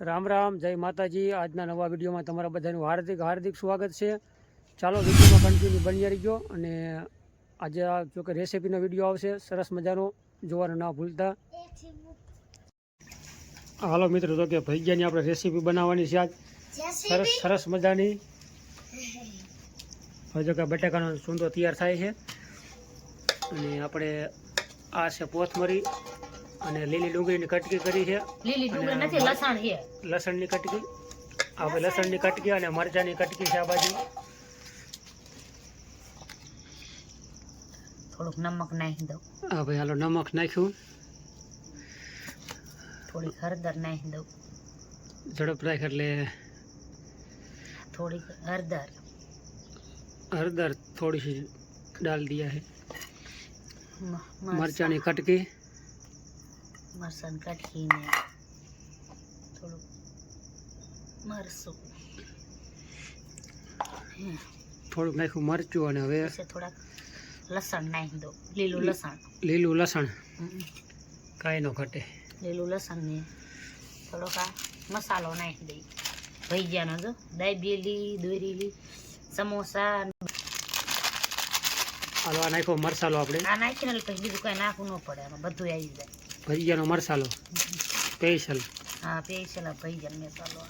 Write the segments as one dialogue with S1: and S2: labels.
S1: રામ રામ, જય માતાજી. આજના નવા વિડીયોમાં તમારા બધાનું હાર્દિક હાર્દિક સ્વાગત છે. ચાલો વિડીયોમાં કન્ટિન્યુ બની રહીજો અને આજે આ જો રેસીપીનો વીડિયો આવશે. સરસ મજાનો. જોવાનું ના ભૂલતા. હાલો મિત્રો, તો કે ભૈયાની આપણે રેસીપી બનાવવાની છે આજ. સરસ સરસ મજાની. હવે જો કે બટાકાનો સૂંદો તૈયાર થાય છે. અને આપણે આ છે પોથમરી અને લીલી ડુંગળીની કટકી કરી છે.
S2: લીલી ડુંગળી નથી લસણ છે.
S1: લસણની કટકી. આપણે લસણની કટકી અને મરચાંની કટકી છે આ બાજુ.
S2: થોડુંક નમક નાખી દઉં.
S1: હા ભાઈ હાલો નમક નાખ્યું.
S2: થોડીક હળદર નાખી દઉં.
S1: ઝડપ રાખ એટલે
S2: થોડીક હળદર.
S1: હળદર થોડી સી ડાલ દિયા
S2: હે
S1: મરચાંની કટકી.
S2: મરચાં કાઢીને થોડુંક મરસું.
S1: થોડુંક નાખ્યું મરચું અને હવે
S2: થોડાક લસણ નાખી દઉં. લીલું લસણ.
S1: લીલું લસણ. કાંઈ ન ઘટે.
S2: લીલું લસણ ને થોડોક આ મસાલો નાખી દઈ. ભૈયાનો જો દાબેલી દોરેલી સમોસા
S1: હાલો આ નાખ્યો મરસાલો આપણે.
S2: આ નાખીને પછી બીજું કાંઈ નાખવું ન પડે બધું આવી જાય.
S1: ભજીયાનો મરસાલો. સ્પેશિયલ.
S2: હા સ્પેશિયલ ભૈજન મસાલો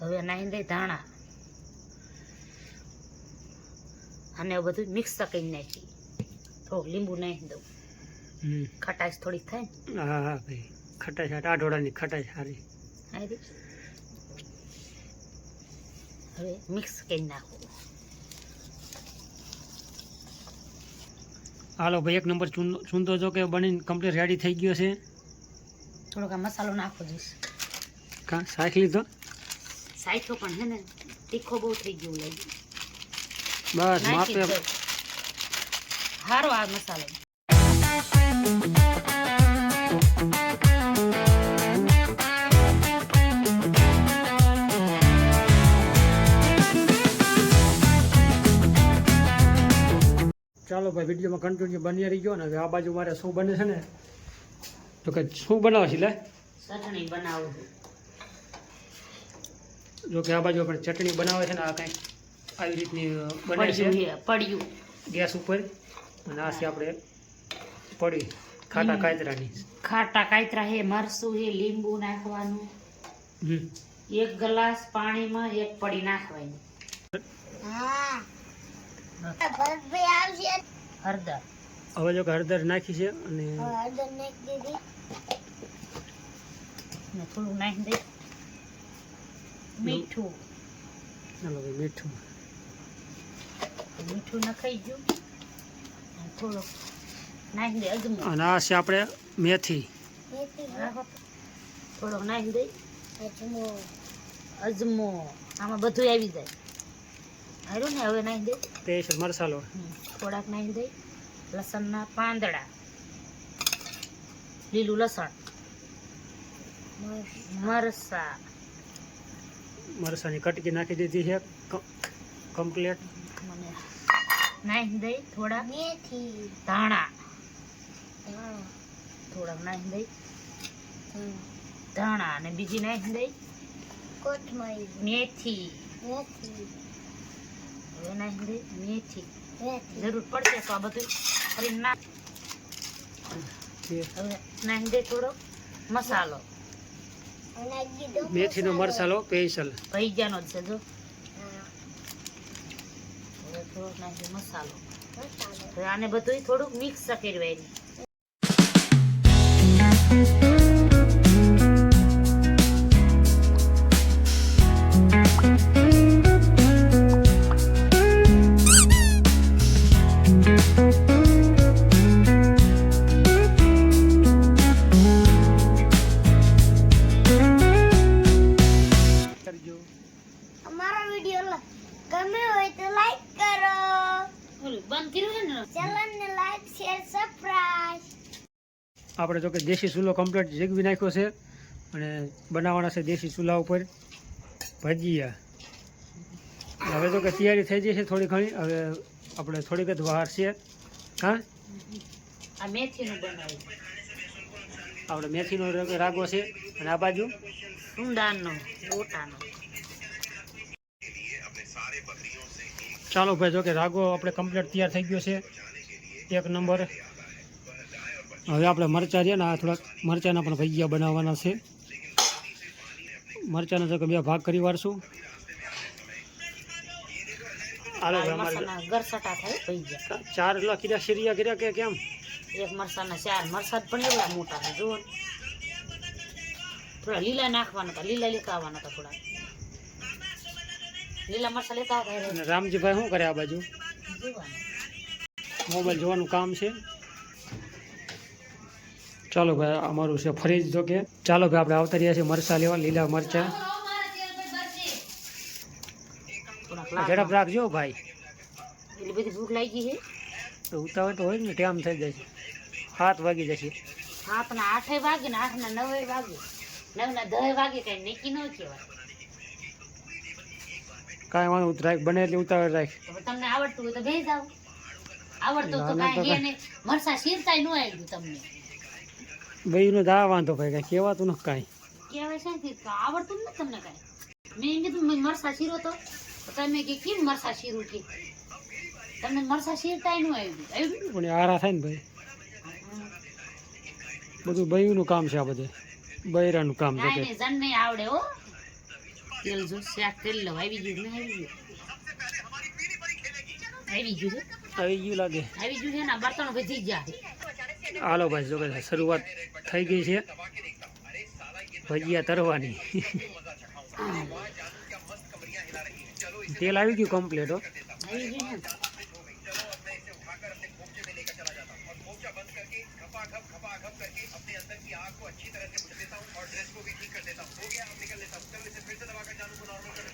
S2: હવે નાહી દઈ ધાણા. અને બધું મિક્સ કરી નાખી. થોડુંક લીંબુ નાખી દઉં.
S1: હમ.
S2: ખટાશ થોડીક થાય ને.
S1: હા હા ભાઈ. ખટાશ આ ટાઢોળાની ખટાશ સારી
S2: હવે મિક્સ કરી નાખું.
S1: હાલો ભાઈ એક નંબર ચૂંદો જો કે બનીને કમ્પ્લીટ રેડી થઈ ગયો છે.
S2: થોડોક આ મસાલો નાખો જોઈશ.
S1: કાં શાક લીધો?
S2: સાઈઠો પણ હે ને તીખો બહુ થઈ ગયો લાગ્યું
S1: બસ માપે
S2: હારો આ મસાલો.
S1: ચાલો ભાઈ વિડીયોમાં કન્ટિન્યુ બની રહી ગયો ને. હવે આ બાજુ મારે શું બને છે ને? તો કે શું બનાવે છે લે?
S2: ચટણી બનાવું
S1: જો કે આ બાજુ આપણે ચટણી બનાવે છે ને આ કંઈક આવી રીતની બને છે.
S2: પડ્યું
S1: ગેસ ઉપર. અને આ છે આપણે પડી ખાટા કાયતરાની
S2: ખાટા કાયતરા હે મરસું હે લીંબુ નાખવાનું.
S1: હમ.
S2: એક ગ્લાસ પાણીમાં એક પડી નાખવાની. હળદર.
S1: હવે જો હળદર નાખી છે અને
S2: ને થોડું નાખી દઈ મીઠું.
S1: ચાલો ભાઈ મીઠું.
S2: મીઠું નખાઈ ગયું. થોડુંક નાખી દે અજમો.
S1: અને આ છે આપણે મેથી.
S2: થોડોક નાખી દઈ. અજમો. આમાં બધું આવી જાય. હારું ને હવે નાખી દઈ
S1: સ્પેશિયલ મસાલો
S2: થોડાક નાખી દઈ. લસણના પાંદડા. લીલું લસણ. મરસા.
S1: મરસાની કટકી નાખી દીધી છે. કમ્પ્લીટ
S2: મને નાખી દઈ થોડા ધાણા. થોડાક નાખી દઈ. ધાણા અને બીજી નાખી દઈ. મેથી. હવે દઈ મેથી જરૂર પડશે તો આ બધું ફરી નાખ. હવે નાખી દઈ થોડો મસાલો.
S1: મેથીનો મસાલો સ્પેશિયલ
S2: ભૈજાનો છે જો. થોડોક નાખી મસાલો. આને બધું થોડુંક મિક્સ કરી
S1: કરજો
S3: ગમે હોય તો લાઈક કરો.
S2: ઓલું બંધ કર્યું ને?
S3: ચેનલ ને લાઈક શેર સબસ્ક્રાઇબ
S1: આપણે જો કે દેશી ચૂલો કમ્પ્લીટ જગવી નાખ્યો છે અને બનાવવાના છે દેશી ચૂલા ઉપર. ભજીયા. હવે તો કે તૈયારી થઈ જશે થોડી ઘણી. હવે આપણે થોડીક જ વહાર છે હા?
S2: આ મેથીનું બનાવ્યું
S1: આપણે મેથીનો રાગો છે. અને આ બાજુ?
S2: સુંદાનો ગોટાનો
S1: ચાલો ભાઈ જો કે રાગો આપણે કમ્પ્લીટ તૈયાર થઈ ગયો છે. એક નંબર હવે આપણે મરચાં છે ને આ થોડાક મરચાંના પણ ભજીયા બનાવવાના છે. મરચાંના જો કે બે ભાગ કરી
S2: થાય
S1: ચાર એટલા કીધા શીરિયા કર્યા કે કેમ?
S2: એક મરસાના ચાર મરસાદ પણ એવડા મોટા છે થોડા લીલા નાખવાના હતા લીલા લેતા હતા થોડા. લીલા મરસા લેતા આવતા
S1: રામજીભાઈ શું કરે આ બાજુ? મોબાઈલ જોવાનું કામ છે. ચાલો ભાઈ અમારું છે ફરીજ તો કે. ચાલો ભાઈ આપણે આવતા રહ્યા છીએ મરચાં લેવા લીલા મરચાં. ઝડપ રાખજો ભાઈ.
S2: એટલી બધી ભૂખ લાગી ગઈ છે?
S1: તો ઉતાવળ તો હોય ને ટાઈમ થઈ જાય છે. સાત વાગી જશે.
S2: સાત ના આઠે વાગે ને આઠ ના નવે વાગે. નવ ના દહે વાગે કઈ નક્કી ન કહેવાય.
S1: કાંઈ વાંધો રાખ બને એટલે ઉતાવળ રાખ.
S2: તમને આવડતું હોય તો બે જાવ આવડતું તો
S1: ના, ના,
S2: કાંઈ એને મરસા શીરતાય ન આવ્યું તમને.
S1: ભાઈનો દા વાંધો ભાઈ કાંઈ કહેવાતું ન કાંઈ.
S2: કહેવાય છે કે આવડતું નથી તમને કાંઈ. મેં એમ કીધું મરસા શીરો તો. તમે કે કેમ મરસા શીરું કે? તમને મરસા શીરતાય ન આવ્યું આવ્યું
S1: પણ આરા થાય ને ભાઈ. બધું બૈયુંનું કામ છે આ બધે. બૈરાનું કામ છે
S2: જણ નહીં આવડે હો. તેલ જો શાક તેલ લો આવી ગયું ને આવી ગયું. આવી ગયું છે?
S1: આવી ગયું લાગે.
S2: આવી ગયું છે ને બર્તણ વધી ગયા.
S1: હાલો ભાઈ જો શરૂઆત થઈ ગઈ છે. ભજીયા તરવાની. તેલ આવી ગયું કમ્પ્લીટ હો.
S2: આવી ગયું ને?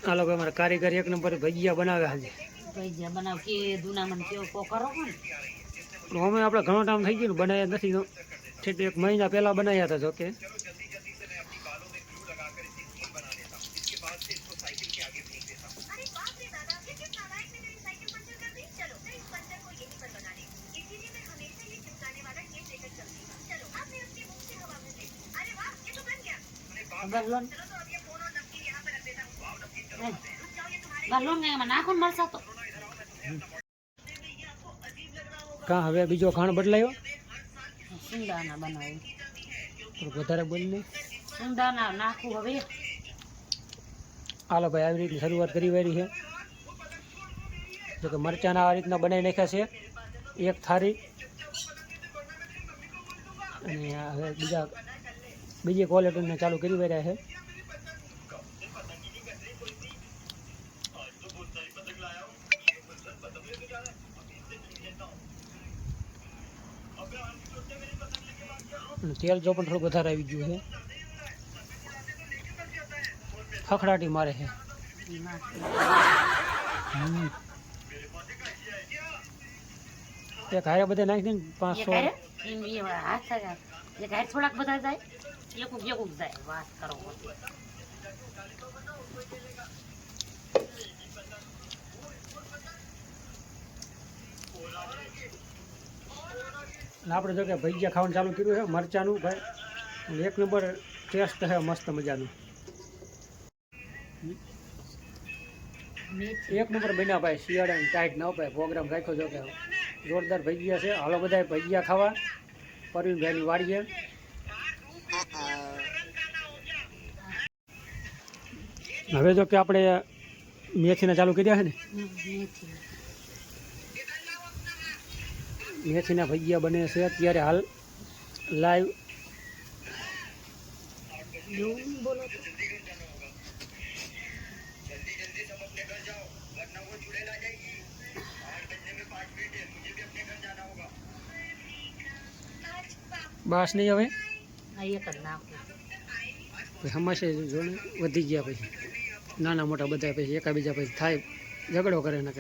S1: હાલો લોકો અમારા કારીગર એક નંબર ભજીયા બનાવ્યા છે
S2: ભજીયા બનાવ કે દુના કેવો કો કરો ને
S1: અમે આપણે ઘણો ટાઈમ થઈ ગયો ને બનાવ્યા નથી તો ઠીક એક મહિના પહેલાં બનાવ્યા હતા જોકે
S2: બરલોન બરલોન ને એમાં નાખો ને મરસા તો
S1: કાં હવે બીજો ખાણ બદલાયો?
S2: સુંદાના બનાવું
S1: થોડુંક વધારે બોલીને.
S2: સુંદાના નાખું હવે.
S1: હાલો ભાઈ આવી રીતની શરૂઆત કરી વારી છે. જો કે મરચાંના આ રીતના બનાવી નાખ્યા છે. એક થાળી. અને હવે બીજા બીજી ક્વોલિટીને ચાલુ કરી વાર્યા છે. અને તેલ જો પણ થોડું વધારે આવી ગયું છે. ખખડાટી મારે છે. હમ. એક હારે બધે નાખી દે ને
S2: એક
S1: પાંચસો
S2: હારે? એમ એ હાથ થાય એક હારે થોડાક બધા જાય એકુક એકુક જાય વાત કરો
S1: આપણે જો કે ભજીયા ખાવાનું ચાલુ કર્યું છે, મરચાનું, ભાઈ એક નંબર ટેસ્ટ છે, મસ્ત મજાનું. એક નંબર બન્યા, ભાઈ શિયાળાની ટાઈટ ના ભાઈ, પ્રોગ્રામ રાખ્યો જો કે. જોરદાર ભજીયા છે, હાલો બધા ભજીયા ખાવા. પરવીનભાઈની વાડીએ. હવે જો કે આપણે મેથીના ચાલુ કર્યા છે ને?
S2: મેથી
S1: મેથીના ભજીયા બને છે. અત્યારે હાલ લાઈવ
S2: એવું બોલો તો.
S1: બાસ નહીં હવે?
S2: આ એક જ નાખું.
S1: પછી હમાશે જો ને વધી ગયા પછી. નાના મોટા બધા પછી એકાબીજા પછી થાય ઝઘડો કરે ને.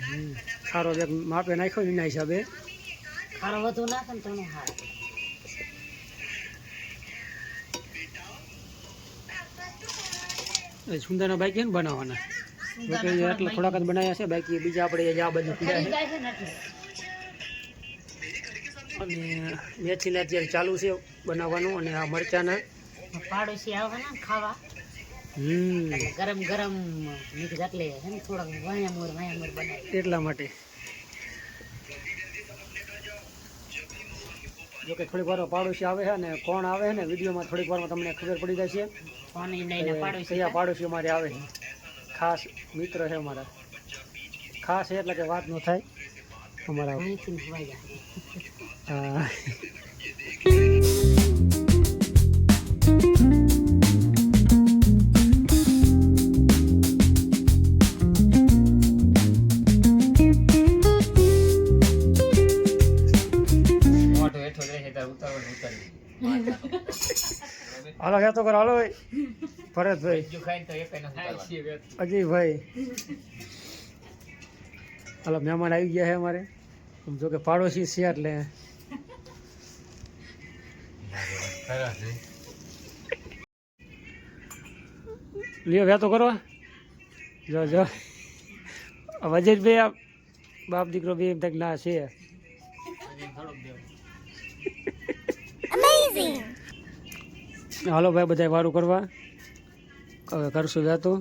S1: હમ. ખારો એક માપે નાખ્યો એના હિસાબે.
S2: ખારો વધુ નાખે ને તો હારું.
S1: સુંદરના બાઈક છે ને બનાવવાના. કે એટલે થોડાક જ બનાવ્યા છે બાકી બીજા આપણે આ બધું પીડા અને મેથીને અત્યારે ચાલુ છે બનાવવાનું અને આ મરચાના.
S2: પાડોશી આવે ને ખાવા. ગરમ ગરમ નીકળ એટલે ને થોડાક વાયા મોર વાયા મોર બનાવી
S1: એટલા માટે. જો કે થોડીક વારમાં પાડોશી આવે છે અને કોણ આવે છે ને વિડીયોમાં થોડીક વારમાં તમને ખબર પડી જશે.
S2: છે
S1: કયા પાડોશી અમારે આવે છે? ખાસ મિત્ર છે અમારા. ખાસ એટલે કે વાત ન થાય. અમારા હાલો હેતો ફરજ હાલો ભાઈ. ભરતભાઈ. અજયભાઈ હાલો મહેમાન આવી ગયા છે અમારે. જો કે પાડોશી છે એટલે લ્યો વ્યાતો કરો. જો જો. વજેશભાઈ આ બાપ દીકરો બે એમ તક ના છે. હાલો ભાઈ બધા વારું કરવા. હવે કરશું વ્યાતો